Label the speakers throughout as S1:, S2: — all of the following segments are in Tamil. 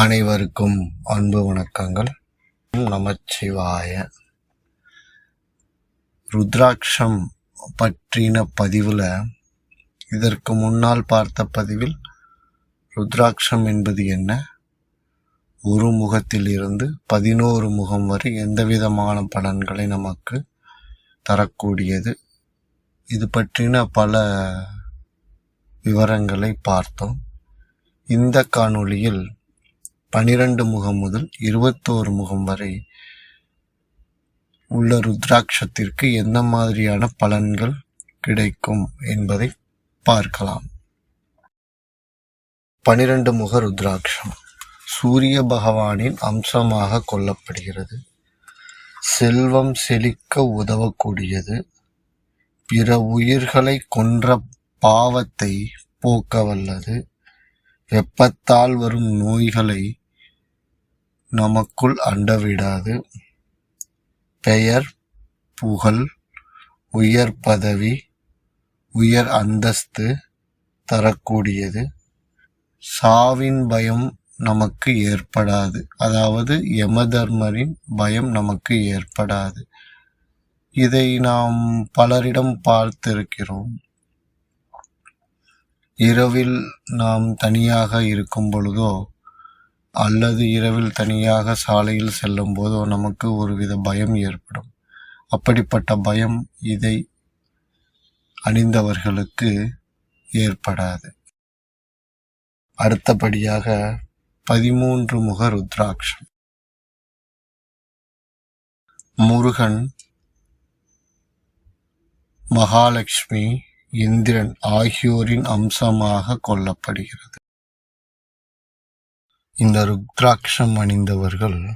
S1: அனைவருக்கும் அன்பு வணக்கங்கள். நமச்சிவாய. ருத்ராட்சம் பற்றின பதிவில் இதற்கு முன்னால் பார்த்த பதிவில் ருத்ராட்சம் என்பது என்ன? ஒரு முகத்தில் இருந்து பதினோரு முகம் வரை எந்த விதமான பலன்களை நமக்கு தரக்கூடியது? இது பற்றின பல விவரங்களை பார்த்தோம். இந்த காணொளியில் பனிரெண்டு முகம் முதல் இருபத்தோரு முகம் வரை உள்ள ருத்ராட்சத்திற்கு எந்த மாதிரியான பலன்கள் கிடைக்கும் என்பதை பார்க்கலாம். பனிரெண்டு முக ருத்ராட்சம். சூரிய பகவானின் அம்சமாக கொள்ளப்படுகிறது. செல்வம் செழிக்க உதவக்கூடியது. பிற உயிர்களை கொன்ற பாவத்தை போக்க வல்லது வெப்பத்தால் வரும் நோய்களை நமக்குள் அண்டவிடாது. பெயர் புகழ் உயர் பதவி உயர் அந்தஸ்து தரக்கூடியது. சாவின் பயம் நமக்கு ஏற்படாது. அதாவது யமதர்மரின் பயம் நமக்கு ஏற்படாது. இதை நாம் பலரிடம் பார்த்திருக்கிறோம். இரவில் நாம் தனியாக இருக்கும் பொழுதோ அல்லது இரவில் தனியாக சாலையில் செல்லும் போதோ நமக்கு ஒருவித பயம் ஏற்படும். அப்படிப்பட்ட பயம் இதை அணிந்தவர்களுக்கு ஏற்படாது. அடுத்தபடியாக பதிமூன்று முக ருத்ராட்சம். முருகன் மகாலட்சுமி இந்திரன் ஆகியோரின் அம்சமாக கொள்ளப்படுகிறது இந்த ருத்ராட்சம் அணிந்தவர்கள்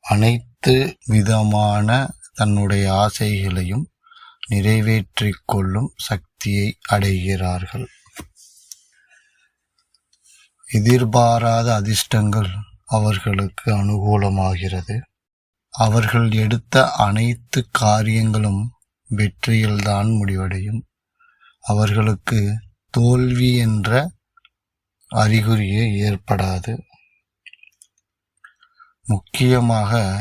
S1: அனைத்து விதமான தன்னுடைய ஆசைகளையும் நிறைவேற்றிக் கொள்ளும் சக்தியை அடைகிறார்கள். எதிர்பாராத அதிர்ஷ்டங்கள் அவர்களுக்கு அனுகூலமாகிறது. அவர்கள் எடுத்த அனைத்து காரியங்களும் வெற்றியில்தான் முடிவடையும். அவர்களுக்கு தோல்வி என்ற அறிகுறியே ஏற்படாது. முக்கியமாக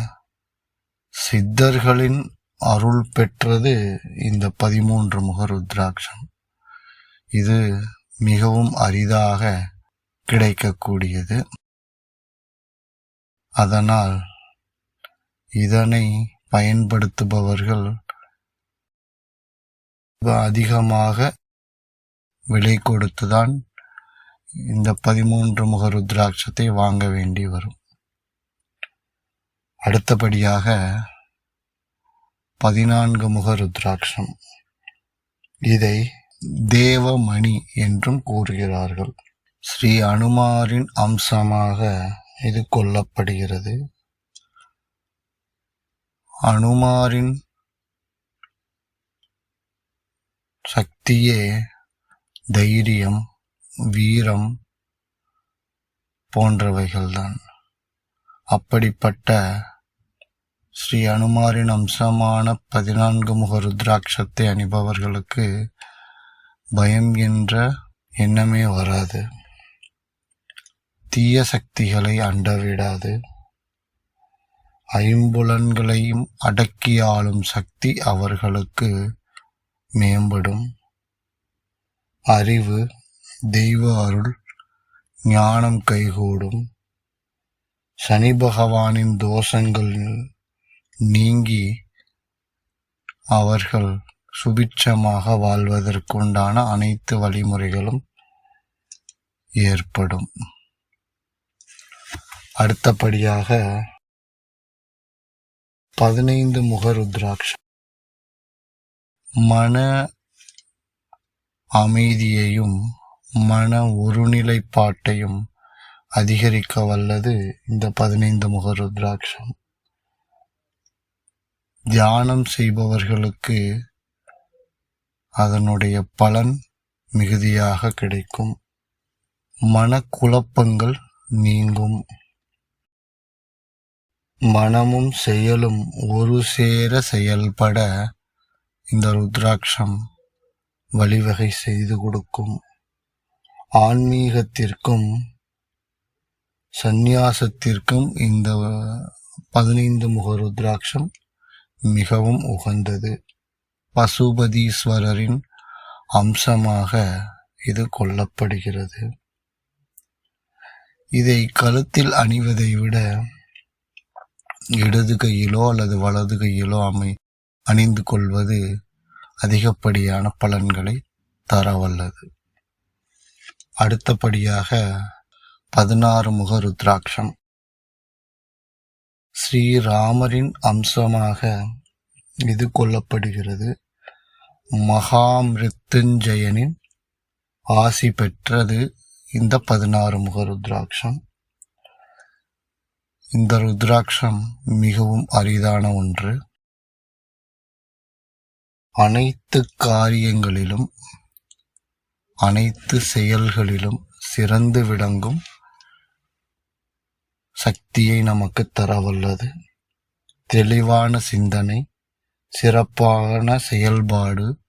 S1: சித்தர்களின் அருள் பெற்றது இந்த பதிமூன்று முக ருத்ராட்சம். இது மிகவும் அரிதாக கிடைக்கக்கூடியது. அதனால் இதனை பயன்படுத்துபவர்கள் அதிகமாக விலை கொடுத்துதான் இந்த பதிமூன்று முக ருத்ராட்சத்தை வாங்க வேண்டி வரும். அடுத்தபடியாக பதினான்கு முக ருத்ராட்சம். இதை தேவமணி என்றும் கூறுகிறார்கள். ஸ்ரீ அனுமாரின் அம்சமாக இது கொல்லப்படுகிறது அனுமாரின் சக்தியே தைரியம் வீரம் போன்றவைகள்தான். அப்படிப்பட்ட ஸ்ரீ அனுமாரின் அம்சமான பதினான்கு முக ருத்ராட்சத்தை அணிபவர்களுக்கு பயம் என்ற எண்ணமே வராது. தீய சக்திகளை அண்டவிடாது. ஐம்புலன்களையும் அடக்கி ஆளும் சக்தி அவர்களுக்கு மேம்படும். அறிவு தெய்வ அருள் ஞானம் கைகூடும். சனி பகவானின் தோஷங்கள் நீங்கி அவர்கள் சுபிட்சமாக வாழ்வதற்குண்டான அனைத்து வழிமுறைகளும் ஏற்படும். அடுத்தபடியாக பதினைந்து முக ருத்ராட்சம் மன அமைதியையும் மன ஒருநிலைப்பாட்டையும் அதிகரிக்க வல்லது இந்த பதினைந்து முக ருத்ராட்சம். தியானம் செய்பவர்களுக்கு அதனுடைய பலன் மிகுதியாக கிடைக்கும். மனக்குழப்பங்கள் நீங்கும். மனமும் செயலும் ஒரு சேர செயல்பட இந்த ருத்ராட்சம் வழிவகை செய்து கொடுக்கும் ஆன்மீகத்திற்கும் சந்நியாசத்திற்கும் இந்த பதினைந்து முக ருத்ராட்சம் மிகவும் உகந்தது. பசுபதீஸ்வரரின் அம்சமாக இது கொள்ளப்படுகிறது இதை கழுத்தில் அணிவதை விட இடது கையிலோ அல்லது வலது கையிலோ அமை அணிந்து கொள்வது அதிகப்படியான பலன்களை தரவல்லது. அடுத்தபடியாக பதினாறு முக ருத்ராட்சம் ஸ்ரீராமரின் அம்சமாக இது கொள்ளப்படுகிறது. மகாமிருத்துஞ்சயனின் ஆசி பெற்றது இந்த பதினாறு முக ருத்ராட்சம் இந்த ருத்ராட்சம் மிகவும் அரிதான ஒன்று. அனைத்து காரியங்களிலும் அனைத்து செயல்களிலும் சிறந்து விளங்கும் சக்தியை நமக்கு தரவல்லது. தெளிவான சிந்தனை சிறப்பான செயல்பாடு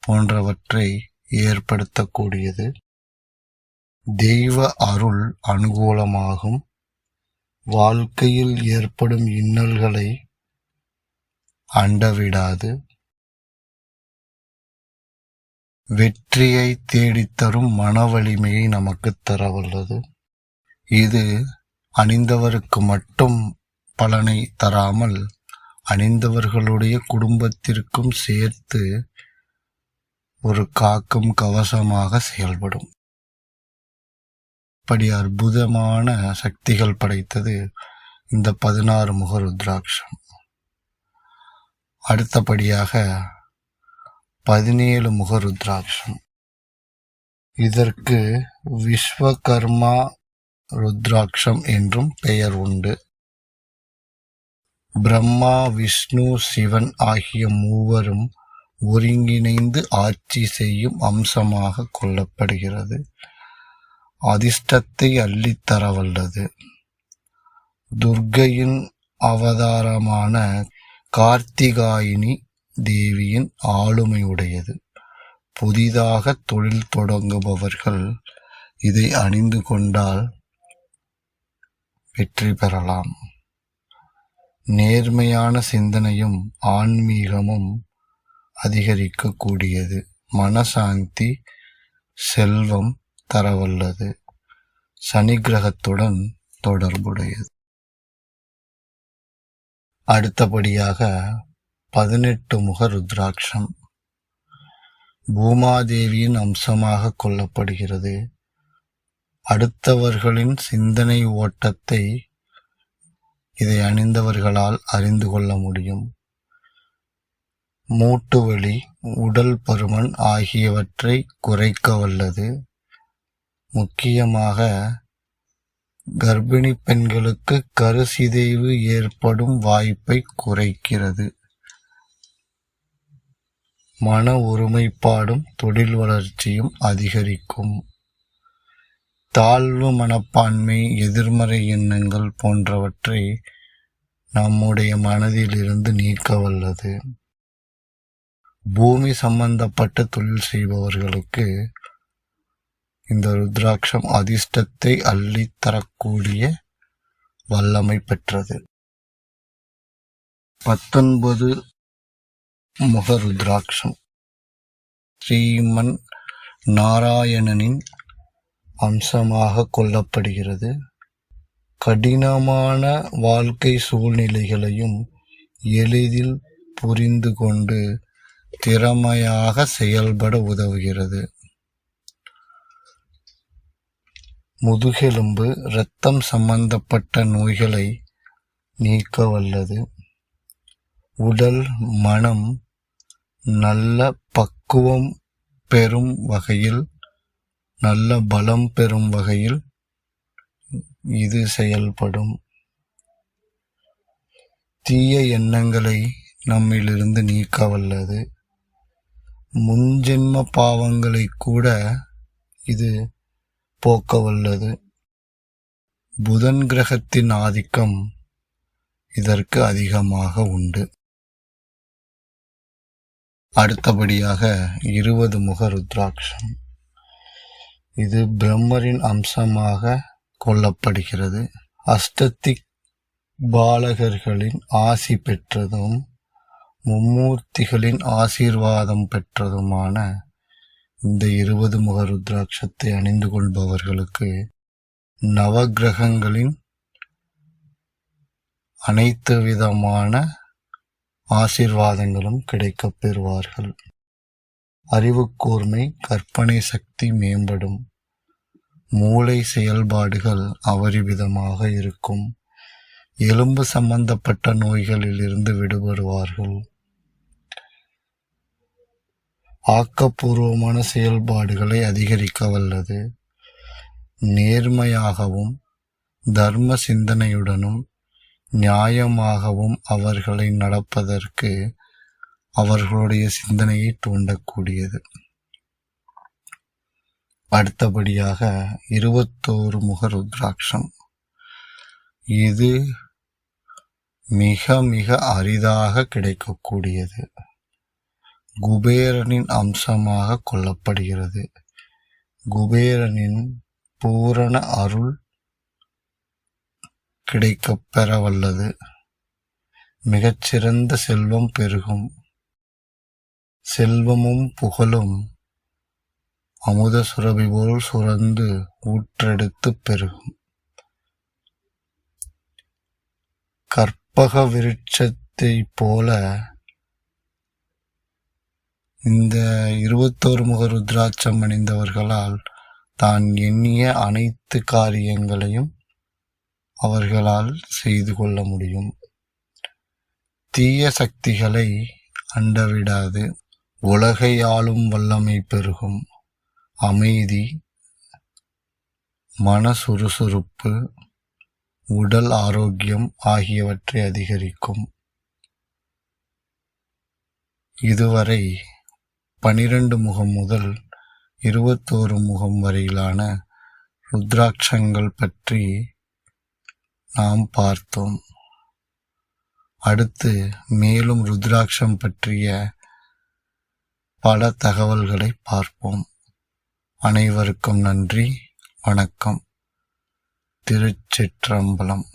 S1: போன்றவற்றை ஏற்படுத்தக்கூடியது. தெய்வ அருள் அனுகூலமாகும். வாழ்க்கையில் ஏற்படும் இன்னல்களை அண்டவிடாது. வெற்றியை தேடித்தரும் மன வலிமையை நமக்கு தரவல்லது. இது அணிந்தவருக்கு மட்டும் பலனை தராமல் அணிந்தவர்களுடைய குடும்பத்திற்கும் சேர்த்து ஒரு காக்கும் கவசமாக செயல்படும். இப்படி அற்புதமான சக்திகள் படைத்தது இந்த பதினாறு முக ருத்ராக்ஷம் அடுத்தபடியாக பதினேழு முக ருத்ராட்சம் இதற்கு விஸ்வகர்மா ருத்ராட்சம் என்றும் பெயர் உண்டு. பிரம்மா விஷ்ணு சிவன் ஆகிய மூவரும் ஒருங்கிணைந்து ஆட்சி செய்யும் அம்சமாக கொள்ளப்படுகிறது. அதிர்ஷ்டத்தை அள்ளித்தரவல்லது துர்க்கையின் அவதாரமான கார்த்திகாயினி தேவியின் ஆளுமையுடையது. புதிதாக தொழில் தொடங்குபவர்கள் இதை அணிந்து கொண்டால் வெற்றி பெறலாம். நேர்மையான சிந்தனையும் ஆன்மீகமும் அதிகரிக்கக்கூடியது. மனசாந்தி செல்வம் தரவல்லது. சனி கிரகத்துடன் தொடர்புடையது. அடுத்தபடியாக பதினெட்டு முக ருத்ராட்சம் பூமாதேவியின் அம்சமாக கொள்ளப்படுகிறது. அடுத்தவர்களின் சிந்தனை ஓட்டத்தை இதை அணிந்தவர்களால் அறிந்து கொள்ள முடியும். மூட்டு வலி உடல் பருமன் ஆகியவற்றை குறைக்க வல்லது. முக்கியமாக கர்ப்பிணி பெண்களுக்கு கருசிதைவு ஏற்படும் வாய்ப்பை குறைக்கிறது. மன ஒருமைப்பாடும் தொழில் வளர்ச்சியும் அதிகரிக்கும். தாழ்வு மனப்பான்மை எதிர்மறை எண்ணங்கள் போன்றவற்றை நம்முடைய மனதிலிருந்து நீக்க வல்லது. பூமி சம்பந்தப்பட்ட தொழில் செய்பவர்களுக்கு இந்த ருத்ராட்சம் அதிர்ஷ்டத்தை அள்ளித் தரக்கூடிய வல்லமை பெற்றது. பத்தொன்பது முகருத்ராட்சம் ஸ்ரீமன் நாராயணனின் அம்சமாக கொள்ளப்படுகிறது. கடினமான வாழ்க்கை சூழ்நிலைகளையும் எளிதில் புரிந்து கொண்டு திறமையாக செயல்பட உதவுகிறது. முதுகெலும்பு இரத்தம் சம்பந்தப்பட்ட நோய்களை நீக்க வல்லது. உடல் மனம் நல்ல பக்குவம் பெறும் வகையில் நல்ல பலம் பெறும் வகையில் இது செயல்படும். தீய எண்ணங்களை நம்மிலிருந்து நீக்க வல்லது. முன்ஜென்ம பாவங்களை கூட இது போக்க வல்லது. புதன் கிரகத்தின் ஆதிக்கம் இதற்கு அதிகமாக உண்டு. அடுத்தபடியாக இருபது முக ருத்ராட்சம். இது பிரம்மரின் அம்சமாக கொள்ளப்படுகிறது. அஷ்டத்திக் பாலகர்களின் ஆசி பெற்றதும் மும்மூர்த்திகளின் ஆசீர்வாதம் பெற்றதுமான இந்த இருபது முக ருத்ராட்சத்தை அணிந்து கொள்பவர்களுக்கு நவக்கிரகங்களின் அனைத்து விதமான ஆசீர்வாதங்களும் கிடைக்கப் பெறுவார்கள். அறிவுக்கூர்மை கற்பனை சக்தி மேம்படும். மூளை செயல்பாடுகள் அபரிவிதமாக இருக்கும். எலும்பு சம்பந்தப்பட்ட நோய்களில் இருந்து விடுபடுவார்கள். ஆக்கப்பூர்வமான செயல்பாடுகளை அதிகரிக்க வல்லது. நேர்மையாகவும் தர்ம சிந்தனையுடனும் நியாயமாகவும் அவர்களை நடப்பதற்கு அவர்களுடைய சிந்தனையை தூண்டக்கூடியது. அடுத்தபடியாக இருபத்தோரு முக ருத்ராட்சம். இது மிக மிக அரிதாக கிடைக்கக்கூடியது. குபேரனின் அம்சமாக கொள்ளப்படுகிறது. குபேரனின் பூரண அருள் கிடைக்கப் பெற வல்லது மிகச்சிறந்த செல்வம் பெருகும். செல்வமும் புகழும். அமுத சுரபி போல் சுரந்து ஊற்றெடுத்து பெருகும். கற்பக விருட்சத்தை போல இந்த இருபத்தோரு முக ருத்ராட்சம் அணிந்தவர்களால் தான் எண்ணிய அனைத்து காரியங்களையும் அவர்களால் செய்து கொள்ள முடியும். தீய சக்திகளை அண்டவிடாது. உலகை ஆளும் வல்லமை பெருகும். அமைதி மன சுறுசுறுப்பு உடல் ஆரோக்கியம் ஆகியவற்றை அதிகரிக்கும். இதுவரை பனிரெண்டு முகம் முதல் இருபத்தோரு முகம் வரையிலான ருத்ராட்சங்கள் பற்றி நாம் பார்த்தோம். அடுத்து மேலும் ருத்ராட்சம் பற்றிய பல தகவல்களை பார்ப்போம். அனைவருக்கும் நன்றி. வணக்கம். திருச்சிற்றம்பலம்.